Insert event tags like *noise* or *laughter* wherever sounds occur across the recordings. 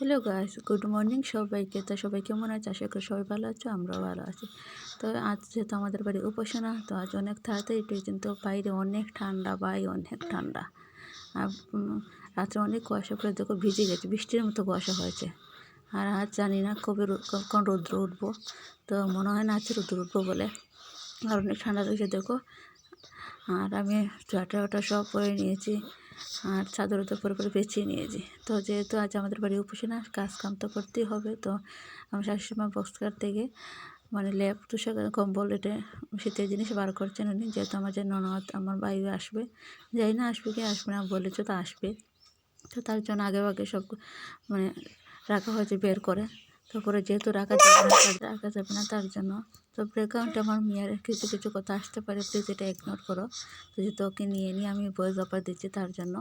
Hello guys, good morning সবাইকে। তো সবাই কেমন আছে? আশা করি সবাই ভালো আছো, আমরাও ভালো আছি। তো আজ যেহেতু আমাদের বাড়ি উপাসনা, তো আজ অনেক তাড়াতাড়ি কিন্তু বাইরে অনেক ঠান্ডা বাই অনেক ঠান্ডা। আর রাত্রে অনেক কুয়াশা করে দেখো ভিজে গেছে, বৃষ্টির মতো কুয়াশা হয়েছে। আর আজ জানি না কবে কখন রৌদ্র উঠবো। তো মনে হয় না আজ রৌদ্র উঠবো বলে। আর অনেক ঠান্ডা লাগছে, দেখো। আর আমি সোয়েটার ওটা সব পরে নিয়েছি। আর চাদর তো পরে পরে পেঁচিয়ে নিয়েছি। তো যেহেতু আজ আমাদের বাড়ি উপাসনা কাজ কাম তো করতেই হবে। তো আমার শাশুড়িমা বক্সকার থেকে মানে ল্যাপ, তুষার কম্বল এটা শীতের জিনিস বার করছেন উনি যেহেতু আমার যে ননদ, আমার বাইরে আসবে। যাই না আসবে কি আসবে না, বলেছে তো আসবে। তো তার জন্য আগে আগে সব মানে রাখা হয়েছে বের করে। তারপরে যেহেতু রাখা যাবে না রাখা যাবে না, তার জন্য তো ব্রেকআউন্টে আমার মেয়ের কিছু কিছু কথা আসতে পারে প্লিজ এটা ইগনোর করো। তো যেহেতু ওকে নিয়ে নিয়ে আমি বই ব্যাপার দিচ্ছি তার জন্য।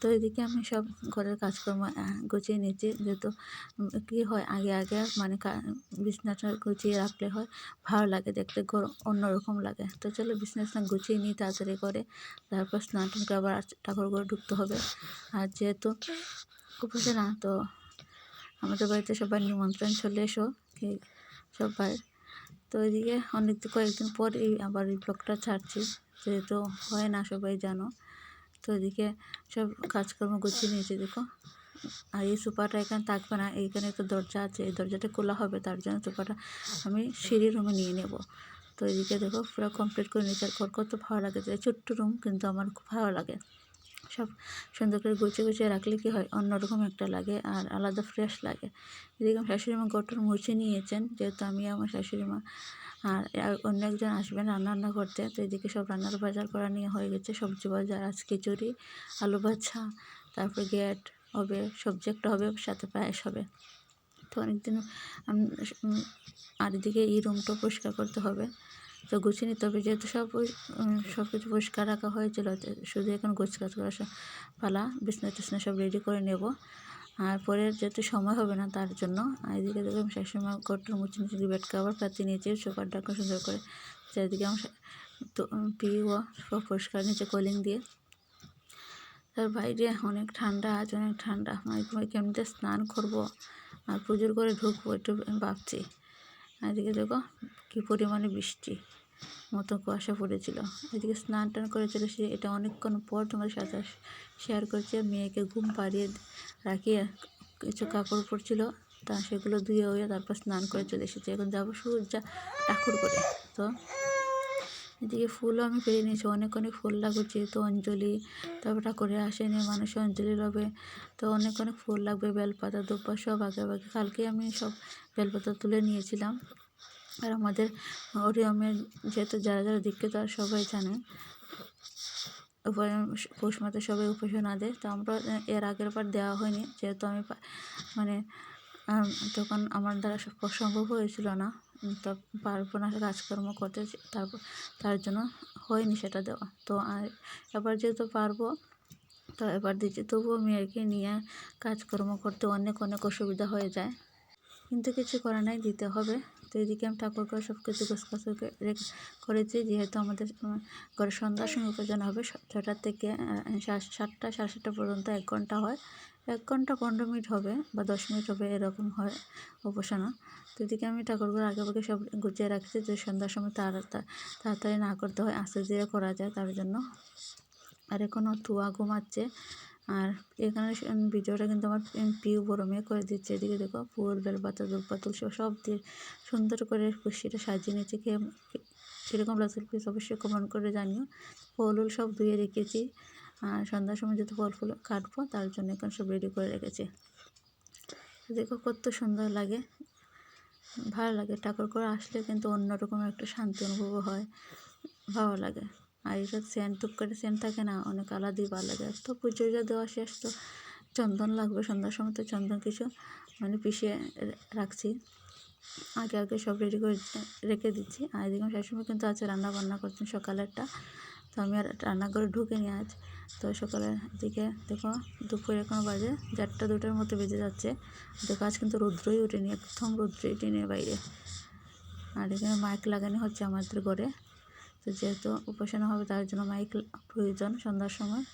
তো এদিকে আমি সব ঘরের কাজকর্ম গুছিয়ে নিচ্ছি। যেহেতু কী হয়, আগে আগে মানে বিছনাটা গুছিয়ে রাখলে হয়, ভালো লাগে দেখতে, ঘর অন্যরকম লাগে। তো চলো বিছনাটা গুছিয়ে নিই তাড়াতাড়ি করে। তারপর স্নান টান করে আবার ঠাকুর ঘরে ঢুকতে হবে। আর যেহেতু উপসে না, তো আমাদের বাড়িতে সবার নিমন্ত্রণ চলে এসো, কি সবাই তো এদিকে অনেক কয়েকদিন পর এই আবার এই ব্লগটা ছাড়ছি, যেহেতু হয় না সবাই জানো। তো এদিকে সব কাজকর্ম গুছিয়ে নিয়েছি, দেখো। আর এই সোফাটা এখানে থাকবে না, এইখানে একটা দরজা আছে, এই দরজাটা খোলা হবে, তার জন্য সোফাটা আমি সিঁড়ি রুমে নিয়ে নেব। তো এদিকে দেখো পুরো কমপ্লিট করে নিয়েছি, আর ঘর কত ভালো লাগে ছোট্ট রুম কিন্তু আমার খুব ভালো লাগে। সব সুন্দর করে গুছিয়ে গুছিয়ে রাখলে কি হয়? অন্যরকম একটা লাগে আর আলাদা ফ্রেশ লাগে। আমার শাশুড়ি মা গটর মুছে নিয়েছেন, যেহেতু আমি আমার শাশুড়ি মা আর অন্য একজন আসবেন রান্না রান্না করতে, তো এদিকে সব রান্নার বাজার করা নিয়ে হয়ে গেছে, সবজি বাজার আজ খিচুড়ি আলু ভাজা, তারপর গেট হবে, সবজি একটা হবে, সাথে পায়েস হবে। তো অনেকদিন আর এদিকে এই রুমটা পরিষ্কার করতে হবে। তো গুছিয়ে নিতে হবে। যেহেতু সব সব কিছু পরিষ্কার রাখা হয়েছিল শুধু এখন গোছ কাজ করা পালা বিছনা টিছনা সব রেডি করে নেব। আর পরে যেহেতু সময় হবে না তার জন্য এদিকে দেখো আমি শাশুড়িমা কটর মুছে নিচে বেড কাভার পাতি নিয়েছি সোফার ডাকা সুন্দর করে চারিদিকে আমার শা- তো পিও সব পরিষ্কার নিচে কলিং দিয়ে। তার বাইরে অনেক ঠান্ডা আজ, অনেক ঠান্ডা। মানে কেমনিতে স্নান করব, আর পুজোর করে ঢুকবো একটু ভাবছি। এদিকে দেখো কী পরিমাণে বৃষ্টি, মতো কুয়াশা পড়েছিল। এদিকে স্নান টান করে চলে এসে এটা অনেকক্ষণ পর তোমার সাথে শেয়ার করছে। মেয়েকে ঘুম পাড়িয়ে রাখিয়ে কিছু কাপড় পরছিল তা সেগুলো ধুয়ে হয়ে তারপর স্নান করে চলে এসেছে। এখন যাব সূর্যা ঠাকুর করে। তো এদিকে ফুলও আমি পেরে নিয়েছি, অনেক অনেক ফুল লাগবে যেহেতু অঞ্জলি তারপর ঠাকুরে আসেনি, মানুষের অঞ্জলি হবে তো অনেক অনেক ফুল লাগবে, বেলপাতা দুব্বা সব আগে আগে, কালকে আমি সব বেলপাতা তুলে নিয়েছিলাম। আর আমাদের ওরিয়মের যেহেতু যারা যারা দীক্ষিত তারা সবাই জানে পৌষ মাতে সবাই উপাসনা দেয়, তো আমরা এর আগের বার দেওয়া হয়নি, যেহেতু আমি মানে তখন আমার দ্বারা সম্ভব হয়েছিল না। তো পারব না কাজকর্ম করতে তারপর তার জন্য হয়নি সেটা দেওয়া। তো আর এবার যেহেতু পারব, তো এবার দিচ্ছি। তবুও মেয়েকে নিয়ে কাজকর্ম করতে অনেক অনেক অসুবিধা হয়ে যায়। কিন্তু কিছু করার নাই, দিতে হবে। তো এদিকে আমি ঠাকুরকে সব কিছু রেখে- করেছি। যেহেতু আমাদের ঘরে সন্ধ্যার সময় উপার্জন হবে ছটার থেকে সাতটা, সাড়ে সাতটা পর্যন্ত এক ঘণ্টা হয়। এক ঘণ্টা পনেরো মিনিট হবে বা দশ মিনিট হবে, এরকম হয় উপাসনা। তো এদিকে আমি ঠাকুরগুলো আগে আগে সব গুছিয়ে রাখছি যে সন্ধ্যার সময় তাড়া তাড়াতাড়ি না করতে হয়, আস্তে ধীরে করা যায় তার জন্য। আর এখনও তুয়া ঘুমাচ্ছে। আর এখানে ভিডিওটা কিন্তু আমার পিউ বড় মেয়ে করে দিচ্ছে। এদিকে দেখো, ফুল বেলপাতা দুলপাতা সব সব দিয়ে সুন্দর করে খুশিটা সাজিয়ে নিয়েছি। কে কীরকম লাগছে প্লিজ অবশ্যই কমেন্ট করে জানিও। ফল উল সব ধুয়ে রেখেছি। আর সন্ধ্যার সময় যেহেতু ফল ফুল কাটবো, তার জন্য এখন সব রেডি করে রেখেছি। দেখো কত সুন্দর লাগে। ভালো লাগে। ঠাকুর করে আসলে কিন্তু অন্যরকম একটা শান্তি অনুভব হয়। ভালো লাগে। আর এটা সেন্ট করে সেন্ট থাকে না, অনেক আলাদাই ভালো লাগে। তো পুজো দেওয়া শেষ তো চন্দন লাগবে সন্ধ্যার সময়, তো চন্দন কিছু মানে পিষে রাখছি। আগে আগে সব রেডি করে রেখে দিচ্ছি। আর এদিকে শাশুড়ি কিন্তু আছে রান্না বান্না করছেন সকালেরটা তো আমি আর রান্নাঘরে ঢুকিনি আজ। তো সকালের দিকে দেখো দুপুরে এখন বাজে চারটা দুটোর মতো বেজে যাচ্ছে। দেখো আজ কিন্তু রৌদ্রই ওঠেনি একদম রৌদ্রই টেনে বাইরে। আর এখানে মাইক লাগানো হচ্ছে আমাদের ঘরে। তো যেহেতু উপাসনা হবে তার জন্য মাইক প্রয়োজন সন্ধ্যার সময়।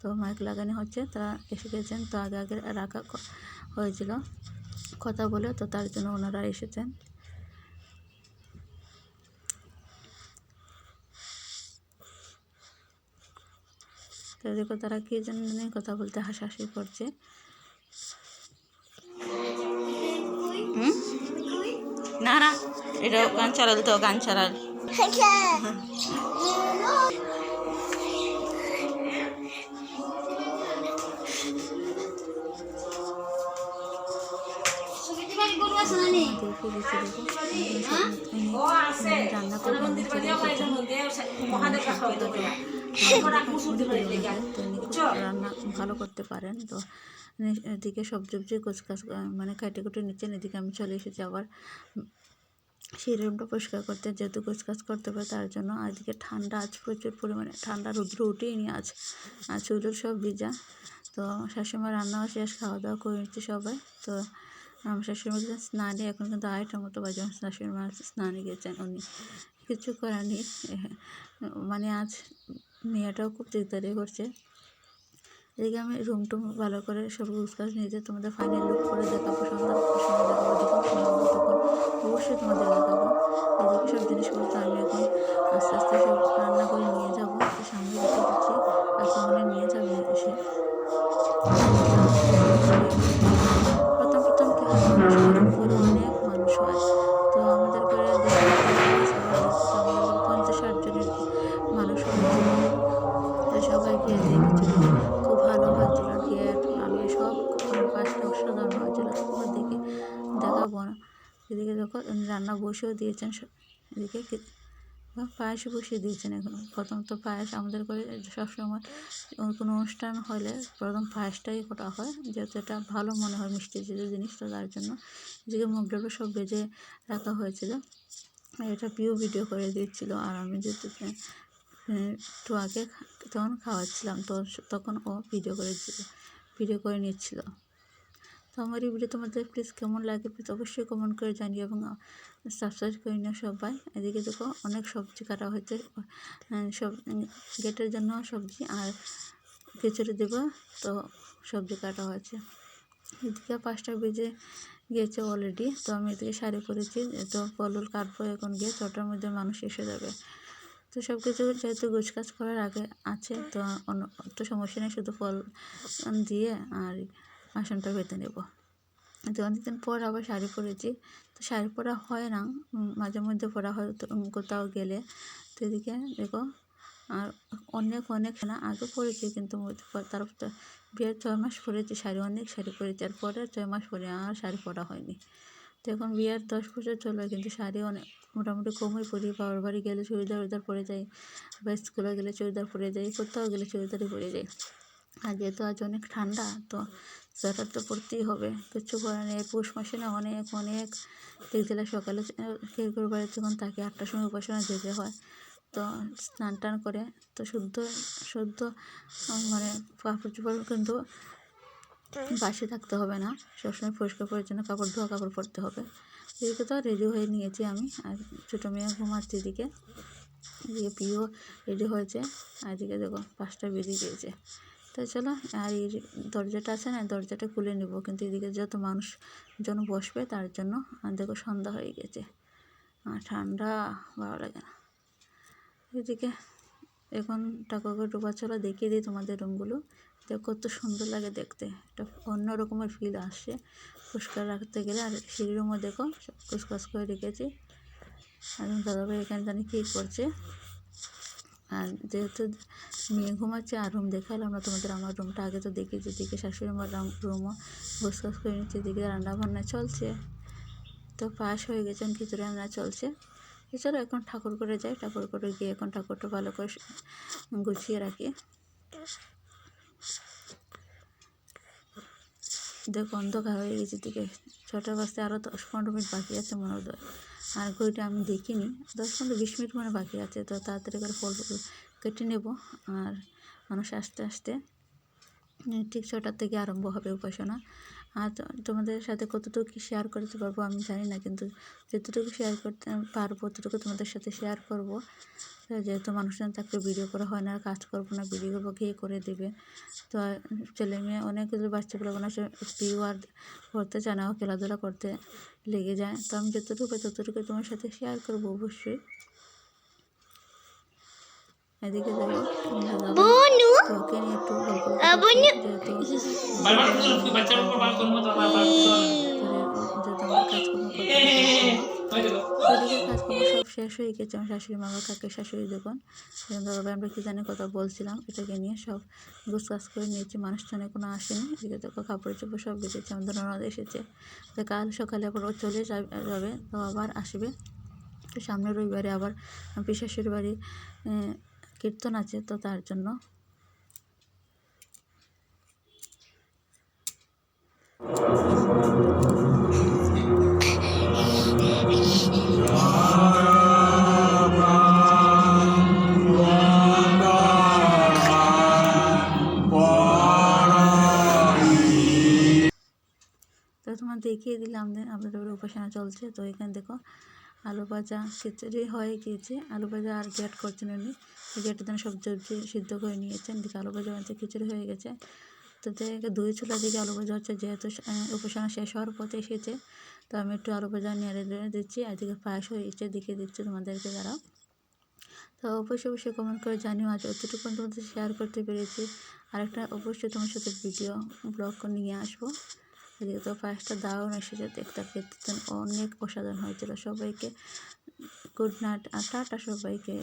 তো মাইক লাগানো হচ্ছে, তারা এসে গেছেন। তো আগে আগে রাখা হয়েছিল, কথা বলে, তো তার জন্য ওনারা এসেছেন। তো দেখো তারা কি জন্য নিয়ে কথা বলতে হাসাহাসি করছে? না না এটা গান চালাল তো গান চালাল *laughs* রান্না রান্না ভালো করতে পারেন তো এদিকে সবজি টবজি কোচকাচ মানে কাটে কুটে নিচ্ছেন এদিকে আমি চলে এসেছি আবার সেই রুমটা পরিষ্কার করতে যেহেতু কোচকাচ করতে হবে তার জন্য এদিকে ঠান্ডা আজ প্রচুর পরিমাণে ঠান্ডা রুদ্র উঠেই আজ আর চুল সব ভিজা তো শাশুড়িমা রান্নাও শেষ খাওয়া দাওয়া করে নিচ্ছে সবাই তো আমার শাশুড়ি মা স্নানে, এখন কিন্তু আড়াইটার মতো বাজে। আমার শাশুড়ি মা স্নানে গেছেন উনি। কিছু করার নেই। মানে আজ মেয়েটাও খুব চিন্তারি করছে। এদিকে আমি রুম টুম ভালো করে সব গুছগাছ নিয়েছে তোমাদের ফাইনাল লুক করে দেখাবো সন্ধ্যা সময় দেখাবো যখন তখন অবশ্যই তোমাদের দেখাবো। এদিকে সব জিনিসপত্র আমি এখন আস্তে আস্তে সব রান্না করে নিয়ে যাব। সামনে রেখে দিচ্ছি আর সামনে নিয়ে যাবে। বসেও দিয়েছেন এদিকে পায়েস বসিয়ে দিয়েছেন এখন। প্রথম তো পায়েস আমাদের করে সবসময় কোনো অনুষ্ঠান হলে প্রথম পায়েসটাই করা হয়, যেহেতু এটা ভালো মনে হয় মিষ্টি জাতীয় জিনিস তো তার জন্য এদিকে মুগ ডালও সব ভেজে রাখা হয়েছিল। এটা প্রিয় ভিডিও করে দিচ্ছিল আর আমি যেহেতু একটু আগে তখন খাওয়াচ্ছিলাম, তো তখন ও ভিডিও করে ভিডিও করে নিচ্ছিল। তো আমার এই ভিডিও তোমাদের প্লিজ কেমন লাগে প্লিজ অবশ্যই কমেন্ট করে জানিও এবং সাবস্ক্রাইব করে নিও সবাই। এদিকে দেখো অনেক সবজি কাটা হয়েছে। সব গেটের জন্য সবজি আর খিচুড়ি দেবো তো সবজি কাটা হয়েছে। এদিকে পাঁচটা বেজে গিয়েছে অলরেডি তো আমি এদিকে শাড়ি পরেছি তো পলল কাটবো এখন গিয়ে ছটার মধ্যে মানুষ এসে যাবে। তো সব কিছু যেহেতু গোছকাজ করার আগে আছে, তো তো সমস্যা নেই, শুধু ফল দিয়ে আর আসনটা বেঁধে নেব। তো অনেকদিন পর আবার শাড়ি পরেছি, তো শাড়ি পরা হয় না মাঝে মধ্যে পরা হয়, তো কোথাও গেলে। তো এদিকে দেখো, আর অনেক অনেক না, আগে পরেছি কিন্তু মধ্যে পর- তারপর তো বিয়ের ছয় মাস পরেছি, শাড়ি অনেক শাড়ি পরেছি, আর পরে ছয় মাস পরে আর শাড়ি পরা হয়নি। তো এখন বিয়ের দশ বছর চলে, কিন্তু শাড়ি অনেক মোটামুটি কমই পরি, বাবার বাড়ি গেলে চুড়িদার উড়িদার পরে যাই, বা স্কুলে গেলে চুড়িদার পরে যাই, কোথাও গেলে চুড়িদারই পরে যাই। আর যেহেতু আজ অনেক ঠান্ডা, তো সোয়েটার তো পরতেই হবে কিচ্ছু করার নেই। পৌষ মাসে না অনেক অনেক দেখছিলাম সকালে কেউ বাড়ি যখন তাকে আটটার সময় উপাসনা যেতে হয়, তো স্নান টান করে, তো শুদ্ধ শুদ্ধ মানে কাপড় চোপড় কিন্তু বাসে থাকতে হবে না। সবসময় পরিষ্কার পরিচ্ছন্ন কাপড় ধোয়া কাপড় পরতে হবে। এদিকে তো রেডি হয়ে নিয়েছি আমি, আর ছোটো মেয়ে ঘুমাচ্ছে এদিকে এদিকে প্রিয় রেডি হয়েছে, আর এদিকে দেখো পাঁচটা বেরিয়ে গিয়েছে। তো চলো, আর এই দরজাটা আছে না, দরজাটা খুলে নেব। কিন্তু এদিকে যত মানুষ জন বসবে, তার জন্য দেখো সন্ধ্যা হয়ে গেছে। ঠান্ডা, ভালো লাগে না। এদিকে এখন ঠাকুরকে ডোবা চলো দেখিয়ে দিই তোমাদের রুমগুলো। দেখো কত সুন্দর লাগে দেখতে। একটা অন্য রকমের ফিল আসছে। পরিষ্কার রাখতে গেলে, আর সিঁড়ির রুমও দেখো, সব কুচকাচ করে রেখেছি। আর দাদাভাই এখানে জানি কী করছে। আর যেহেতু মেয়ে ঘুমাচ্ছে আর রুম দেখালাম না তোমাদের আমার রুমটা আগে তো দেখেছি দিকে শাশুড়ি আমার রুমও ঘুসঘাস করে নিচ্ছে দিকে রান্না বান্না চলছে। তো পাশ হয়ে গেছেন খিচুড়ি রান্না চলছে। এছাড়া এখন ঠাকুর করে যাই, ঠাকুর করে গিয়ে এখন ঠাকুরটা ভালো করে গুছিয়ে রাখি। দেখো অন্ধকার হয়ে গেছে দিকে ছটা বাজতে আরও দশ পনেরো মিনিট বাকি আছে মনে হয়। আর ঘড়িটা আমি দেখিনি, দশ পনেরো বিশ মিনিট মানে বাকি আছে, তো তাড়াতাড়ি করে ফল কেটে নেব আর মানুষ আস্তে আস্তে ঠিক ছটার থেকে আরম্ভ হবে উপাসনা। আর তোমাদের সাথে কতটুকু শেয়ার করতে পারব আমি জানি না, কিন্তু যতটুকু শেয়ার করতে পারব ততটুকু তোমাদের সাথে শেয়ার করব। যেহেতু মানুষজন থাকলে ভিডিও করা হয় না কাজ করব না ভিডিও করব, কে করে দেবে? তো, ছেলে মেয়ে অনেক বাচ্চাগুলো কোনো ভিউ আর করতে চায় না, খেলাধুলা করতে লেগে যায়। তো আমি যতটুকু ততটুকু তোমার সাথে শেয়ার করব অবশ্যই। এদিকে দেখো বনু। তো নিয়ে একটু গল্প বনু। বাচ্চার উপর করব তো আমার কাজকর্ম ওদিকে সব শেষ হয়ে গেছে আমার শাশুড়ি মা কাকে শাশুড়ি দেখুন তবে আমরা কি জানি কথা বলছিলাম এটাকে নিয়ে সব গোছ কাজ করে নিয়েছি মানুষজনে কোনো আসেনি এদিকে দেখো কাপড় চোপড় সব বেঁচেছে আমাদের ননদ এসেছে। তো কাল সকালে আবার ও চলে যাবে যাবে তো আবার আসবে। তো সামনে রবিবারে আবার পিসাশুর বাড়ি কীর্তন আছে তো তার জন্য। তো তোমার দেখিয়ে দিলাম বাড়ি উপাসনা চলছে। তো এখানে দেখো, আলু ভাজা খিচুড়ি হয়ে গিয়েছে। আলু ভাজা আর গ্যাট করছেন উনি। গ্যাটের জন্য সব সবজি সিদ্ধ করে নিয়েছেন দিকে আলু ভাজা হচ্ছে খিচুড়ি হয়ে গেছে। তো দেখে দুই চুলা দিকে আলু ভাজা হচ্ছে, যেহেতু উপাসনা শেষ হওয়ার পথে এসেছে। তো আমি একটু আলু ভাজা নেড়ে নেড়ে দিচ্ছি, আর এদিকে পায়েস হয়েছে দিকে দিচ্ছি তোমাদেরকে দাঁড়াও তো অবশ্যই অবশ্যই কমেন্ট করে জানিও, আজ অতটুকু তোমাদের শেয়ার করতে পেরেছি। আরেকটা অবশ্যই তোমার সাথে ভিডিও ব্লগ নিয়ে আসব। এদিকে তো পায়েসটা দারুণ এসেছে, দেখতে খেতে অনেক অসাধারণ হয়েছিল সবাইকে। গুড নাইট, আর টাটা সবাইকে।